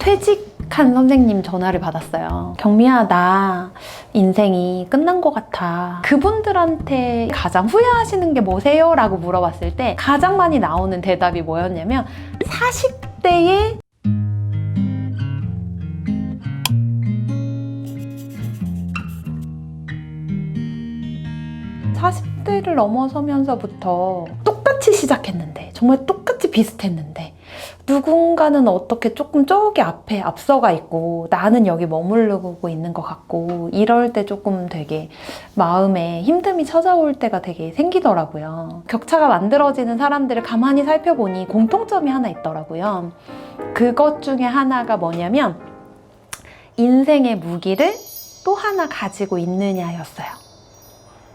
퇴직한 선생님 전화를 받았어요. 경미야, 나 인생이 끝난 것 같아. 그분들한테 가장 후회하시는 게 뭐세요? 라고 물어봤을 때 가장 많이 나오는 대답이 뭐였냐면 40대에 사십 대를 넘어서면서부터 똑같이 시작했는데 정말 똑같이 비슷했는데 누군가는 어떻게 조금 저기 앞에 앞서가 있고 나는 여기 머무르고 있는 것 같고 이럴 때 조금 되게 마음에 힘듦이 찾아올 때가 되게 생기더라고요. 격차가 만들어지는 사람들을 가만히 살펴보니 공통점이 하나 있더라고요. 그것 중에 하나가 뭐냐면 인생의 무기를 또 하나 가지고 있느냐였어요.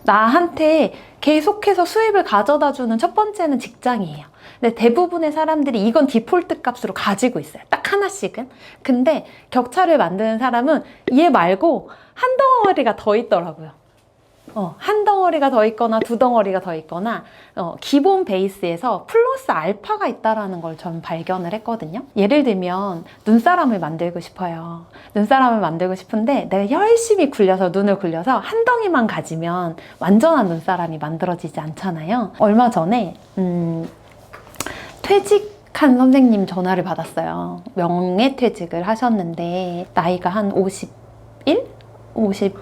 나한테 계속해서 수입을 가져다 주는 첫 번째는 직장이에요. 근데 대부분의 사람들이 이건 디폴트 값으로 가지고 있어요. 딱 하나씩은. 근데 격차를 만드는 사람은 얘 말고 한 덩어리가 더 있더라고요. 어, 한 덩어리가 더 있거나 두 덩어리가 더 있거나 어, 기본 베이스에서 플러스 알파가 있다라는 걸 저는 발견을 했거든요. 예를 들면 눈사람을 만들고 싶어요. 눈사람을 만들고 싶은데 내가 열심히 굴려서 눈을 굴려서 한 덩이만 가지면 완전한 눈사람이 만들어지지 않잖아요. 얼마 전에 음, 퇴직 한 선생님 전화를 받았어요. 명예퇴직을 하셨는데 나이가 한 51? 51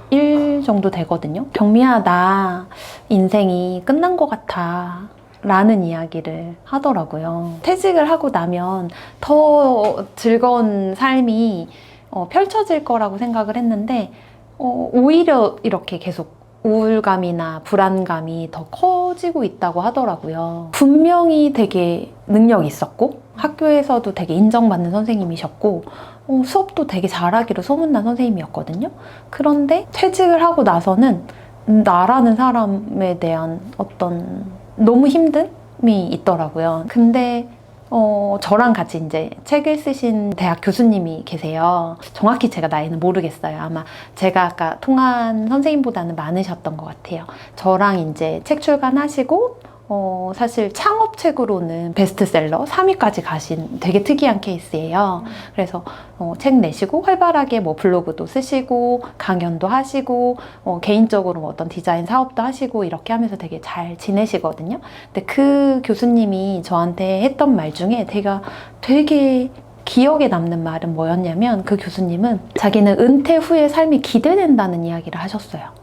정도 되거든요. 경미야, 나 인생이 끝난 것 같아. 라는 이야기를 하더라고요. 퇴직을 하고 나면 더 즐거운 삶이 어, 펼쳐질 거라고 생각을 했는데, 어, 오히려 이렇게 계속 우울감이나 불안감이 더 커지고 있다고 하더라고요. 분명히 되게 능력이 있었고, 학교에서도 되게 인정받는 선생님이셨고, 어, 수업도 되게 잘하기로 소문난 선생님이었거든요. 그런데 퇴직을 하고 나서는 나라는 사람에 대한 어떤 너무 힘듦이 있더라고요. 근데 어, 저랑 같이 이제 책을 쓰신 대학 교수님이 계세요. 정확히 제가 나이는 모르겠어요. 아마 제가 아까 통한 선생님보다는 많으셨던 것 같아요. 저랑 이제 책 출간하시고, 어, 사실 창업책으로는 베스트셀러 3위까지 가신 되게 특이한 케이스예요. 그래서 어, 책 내시고 활발하게 뭐 블로그도 쓰시고 강연도 하시고 어, 개인적으로 뭐 어떤 디자인 사업도 하시고 이렇게 하면서 되게 잘 지내시거든요. 근데 그 교수님이 저한테 했던 말 중에 제가 되게 기억에 남는 말은 뭐였냐면 그 교수님은 자기는 은퇴 후의 삶이 기대된다는 이야기를 하셨어요.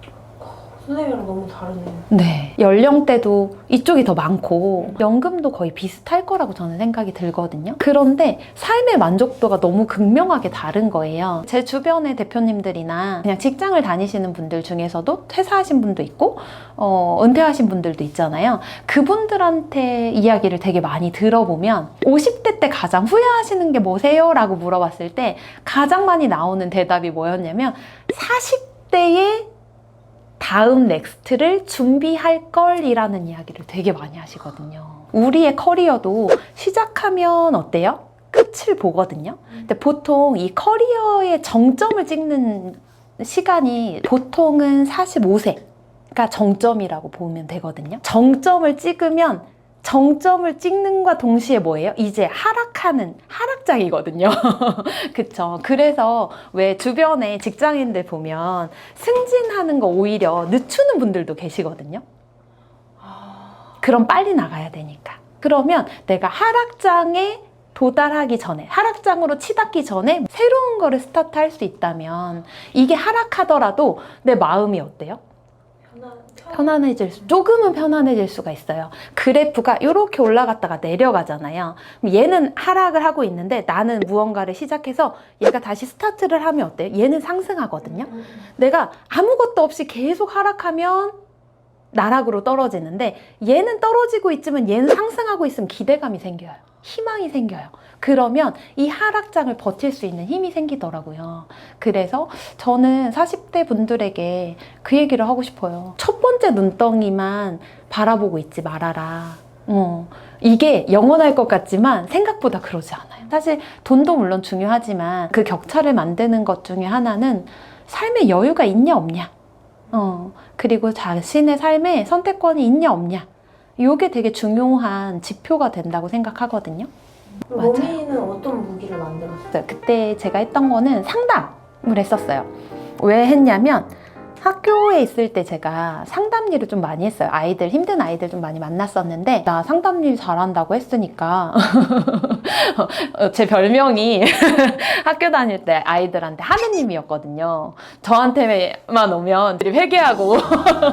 선생님이랑 너무 다르네요. 네. 연령대도 이쪽이 더 많고 연금도 거의 비슷할 거라고 저는 생각이 들거든요. 그런데 삶의 만족도가 너무 극명하게 다른 거예요. 제 주변의 대표님들이나 그냥 직장을 다니시는 분들 중에서도 퇴사하신 분도 있고 어, 은퇴하신 분들도 있잖아요. 그분들한테 이야기를 되게 많이 들어보면 50대 때 가장 후회하시는 게 뭐세요? 라고 물어봤을 때 가장 많이 나오는 대답이 뭐였냐면 40대에 다음 넥스트를 준비할 걸이라는 이야기를 되게 많이 하시거든요. 우리의 커리어도 시작하면 어때요? 끝을 보거든요. 근데 보통 이 커리어의 정점을 찍는 시간이 보통은 45세가 정점이라고 보면 되거든요. 정점을 찍으면 정점을 찍는과 동시에 뭐예요? 이제 하락하는 하락장이거든요. 그쵸. 그래서 왜 주변에 직장인들 보면 승진하는 거 오히려 늦추는 분들도 계시거든요. 그럼 빨리 나가야 되니까. 그러면 내가 하락장에 도달하기 전에, 하락장으로 치닫기 전에 새로운 거를 스타트 할 수 있다면 이게 하락하더라도 내 마음이 어때요? 편안, 편안해질 수, 조금은 편안해질 수가 있어요. 그래프가 이렇게 올라갔다가 내려가잖아요. 얘는 하락을 하고 있는데 나는 무언가를 시작해서 얘가 다시 스타트를 하면 어때요? 얘는 상승하거든요. 내가 아무것도 없이 계속 하락하면 나락으로 떨어지는데 얘는 떨어지고 있지만 얘는 상승하고 있으면 기대감이 생겨요. 희망이 생겨요. 그러면 이 하락장을 버틸 수 있는 힘이 생기더라고요. 그래서 저는 40대 분들에게 그 얘기를 하고 싶어요. 첫 번째 눈덩이만 바라보고 있지 말아라. 어, 이게 영원할 것 같지만 생각보다 그러지 않아요. 사실 돈도 물론 중요하지만 그 격차를 만드는 것 중에 하나는 삶의 여유가 있냐 없냐. 어, 그리고 자신의 삶에 선택권이 있냐 없냐. 이게 되게 중요한 지표가 된다고 생각하거든요. 로미는 어떤 무기를 만들었어요? 그때 제가 했던 거는 상담을 했었어요. 왜 했냐면 학교에 있을 때 제가 상담 일을 좀 많이 했어요. 아이들, 힘든 아이들 좀 많이 만났었는데, 나 상담 일 잘한다고 했으니까, 어, 제 별명이 학교 다닐 때 아이들한테 하느님이었거든요. 저한테만 오면 회개하고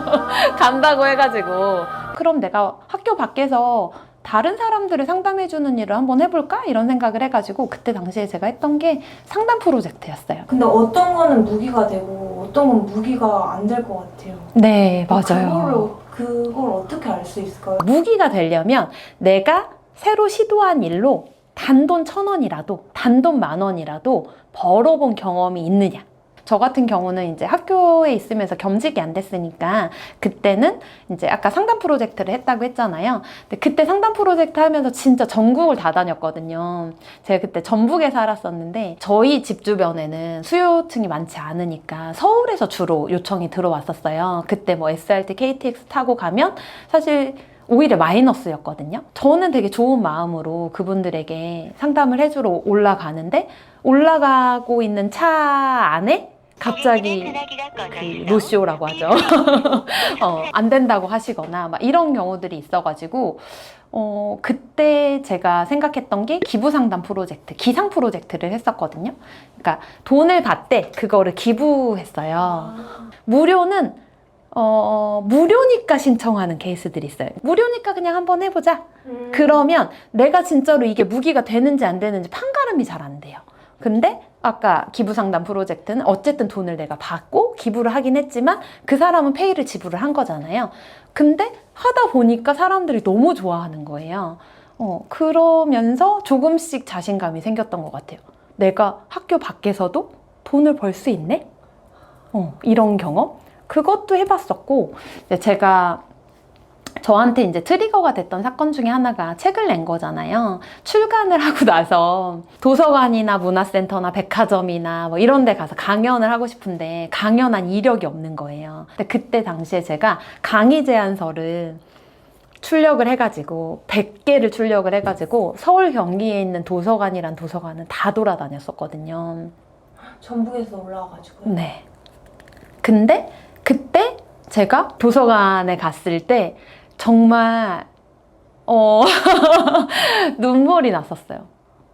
간다고 해가지고, 그럼 내가 학교 밖에서 다른 사람들을 상담해주는 일을 한번 해볼까? 이런 생각을 해가지고, 그때 당시에 제가 했던 게 상담 프로젝트였어요. 근데 어떤 거는 무기가 되고 어떤 건 무기가 안 될 것 같아요. 네, 그거를, 맞아요. 그걸 어떻게 알 수 있을까요? 무기가 되려면 내가 새로 시도한 일로 단돈 천 원이라도, 단돈 만 원이라도 벌어본 경험이 있느냐. 저 같은 경우는 이제 학교에 있으면서 겸직이 안 됐으니까 그때는 이제 아까 상담 프로젝트를 했다고 했잖아요. 근데 그때 상담 프로젝트 하면서 진짜 전국을 다 다녔거든요. 제가 그때 전북에 살았었는데 저희 집 주변에는 수요층이 많지 않으니까 서울에서 주로 요청이 들어왔었어요. 그때 뭐 SRT, KTX 타고 가면 사실 오히려 마이너스였거든요. 저는 되게 좋은 마음으로 그분들에게 상담을 해주러 올라가는데 올라가고 있는 차 안에 갑자기 그 노쇼라고 하죠. 어, 안 된다고 하시거나 막 이런 경우들이 있어가지고 어, 그때 제가 생각했던 게 기부 상담 프로젝트, 기상 프로젝트를 했었거든요. 그러니까 돈을 받되 그거를 기부했어요. 아, 무료는 어, 무료니까 신청하는 케이스들이 있어요. 무료니까 그냥 한번 해보자. 음. 그러면 내가 진짜로 이게 무기가 되는지 안 되는지 판가름이 잘 안 돼요. 근데 아까 기부상담 프로젝트는 어쨌든 돈을 내가 받고 기부를 하긴 했지만 그 사람은 페이를 지불을 한 거잖아요. 근데 하다 보니까 사람들이 너무 좋아하는 거예요. 어, 그러면서 조금씩 자신감이 생겼던 것 같아요. 내가 학교 밖에서도 돈을 벌 수 있네? 어, 이런 경험? 그것도 해봤었고, 제가 저한테 이제 트리거가 됐던 사건 중에 하나가 책을 낸 거잖아요. 출간을 하고 나서 도서관이나 문화센터나 백화점이나 뭐 이런 데 가서 강연을 하고 싶은데 강연한 이력이 없는 거예요. 근데 그때 당시에 제가 강의 제안서를 출력을 해가지고 100개를 출력을 해가지고 서울 경기에 있는 도서관이란 도서관은 다 돌아다녔었거든요. 전북에서 올라와가지고요. 네. 근데 그때 제가 도서관에 갔을 때 정말 어 눈물이 났었어요.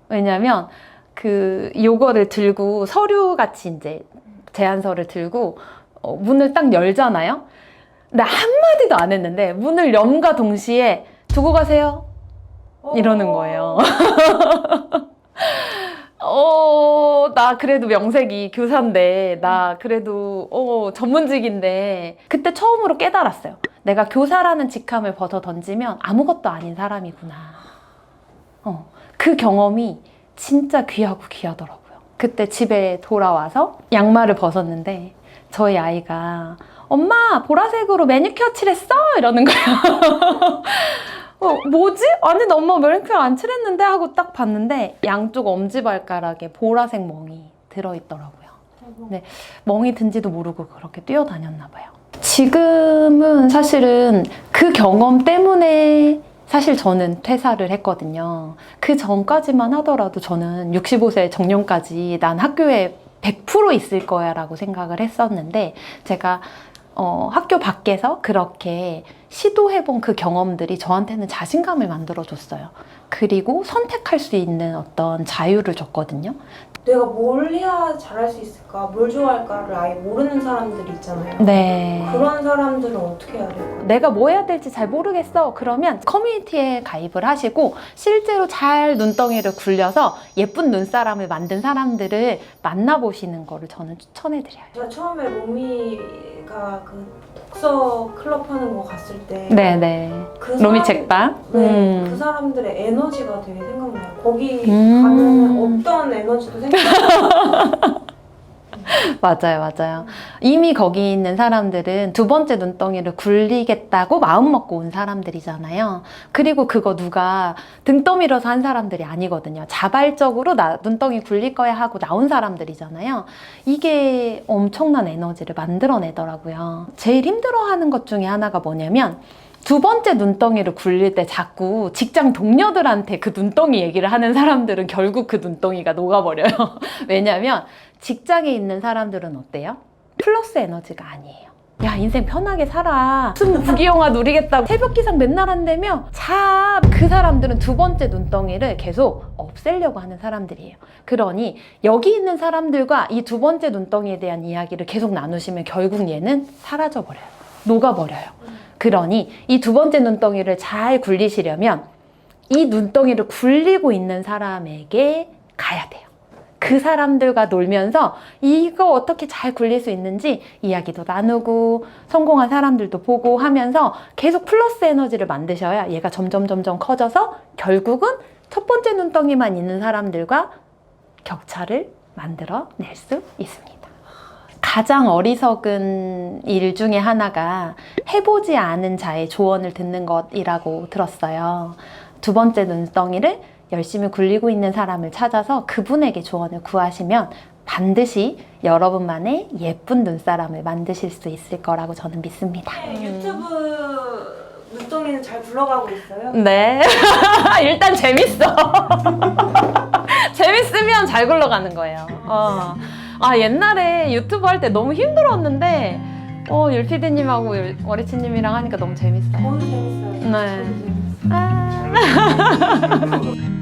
왜냐면 그 요거를 들고 서류 같이 이제 제안서를 들고 어, 문을 딱 열잖아요. 근데 한마디도 안 했는데 문을 염과 동시에 두고 가세요. 이러는 거예요. 어, 나 그래도 명색이 교사인데, 나 그래도, 어, 전문직인데, 그때 처음으로 깨달았어요. 내가 교사라는 직함을 벗어 던지면 아무것도 아닌 사람이구나. 어, 그 경험이 진짜 귀하고 귀하더라고요. 그때 집에 돌아와서 양말을 벗었는데, 저희 아이가, 엄마, 보라색으로 매니큐어 칠했어? 이러는 거예요. 어, 뭐지? 아니, 나 엄마 매니큐어 안 칠했는데? 하고 딱 봤는데, 양쪽 엄지발가락에 보라색 멍이 들어있더라고요. 네. 멍이 든지도 모르고 그렇게 뛰어다녔나 봐요. 지금은 사실은 그 경험 때문에 사실 저는 퇴사를 했거든요. 그 전까지만 하더라도 저는 65세 정년까지 난 학교에 100% 있을 거야 라고 생각을 했었는데 제가 어, 학교 밖에서 그렇게 시도해본 그 경험들이 저한테는 자신감을 만들어줬어요. 그리고 선택할 수 있는 어떤 자유를 줬거든요. 내가 뭘 해야 잘할 수 있을까, 뭘 좋아할까를 아예 모르는 사람들이 있잖아요. 네. 그런 사람들은 어떻게 해야 될까요? 내가 뭐 해야 될지 잘 모르겠어. 그러면 커뮤니티에 가입을 하시고 실제로 잘 눈덩이를 굴려서 예쁜 눈사람을 만든 사람들을 만나보시는 거를 저는 추천해드려요. 제가 처음에 로미가 그 독서 클럽 하는 거 갔을 때 네네. 그 로미 사람- 책방. 네, 음. 그 사람들의 에너지가 되게 생각나요. 거기 음. 가면 없던 에너지도 생각나요. 맞아요, 맞아요. 이미 거기 있는 사람들은 두 번째 눈덩이를 굴리겠다고 마음 먹고 온 사람들이잖아요. 그리고 그거 누가 등 떠밀어서 한 사람들이 아니거든요. 자발적으로 나 눈덩이 굴릴 거야 하고 나온 사람들이잖아요. 이게 엄청난 에너지를 만들어내더라고요. 제일 힘들어하는 것 중에 하나가 뭐냐면 두 번째 눈덩이를 굴릴 때 자꾸 직장 동료들한테 그 눈덩이 얘기를 하는 사람들은 결국 그 눈덩이가 녹아버려요. 왜냐면 직장에 있는 사람들은 어때요? 플러스 에너지가 아니에요. 야, 인생 편하게 살아. 무슨 부귀영화 누리겠다고 새벽 기상 맨날 한다며? 자, 그 사람들은 두 번째 눈덩이를 계속 없애려고 하는 사람들이에요. 그러니 여기 있는 사람들과 이 두 번째 눈덩이에 대한 이야기를 계속 나누시면 결국 얘는 사라져 버려요. 녹아 버려요. 그러니 이 두 번째 눈덩이를 잘 굴리시려면 이 눈덩이를 굴리고 있는 사람에게 가야 돼요. 그 사람들과 놀면서 이거 어떻게 잘 굴릴 수 있는지 이야기도 나누고 성공한 사람들도 보고 하면서 계속 플러스 에너지를 만드셔야 얘가 점점 점점 커져서 결국은 첫 번째 눈덩이만 있는 사람들과 격차를 만들어 낼 수 있습니다. 가장 어리석은 일 중에 하나가 해보지 않은 자의 조언을 듣는 것이라고 들었어요. 두 번째 눈덩이를 열심히 굴리고 있는 사람을 찾아서 그분에게 조언을 구하시면 반드시 여러분만의 예쁜 눈사람을 만드실 수 있을 거라고 저는 믿습니다. 네, 유튜브 눈덩이는 잘 굴러가고 있어요? 네. 일단 재밌어. 재밌으면 잘 굴러가는 거예요. 어. 아, 옛날에 유튜브 할 때 너무 힘들었는데, 어, 율피디님하고 워리치님이랑 하니까 너무 재밌어요. 저도 재밌어요. 네. 저도 재밌어요. 아.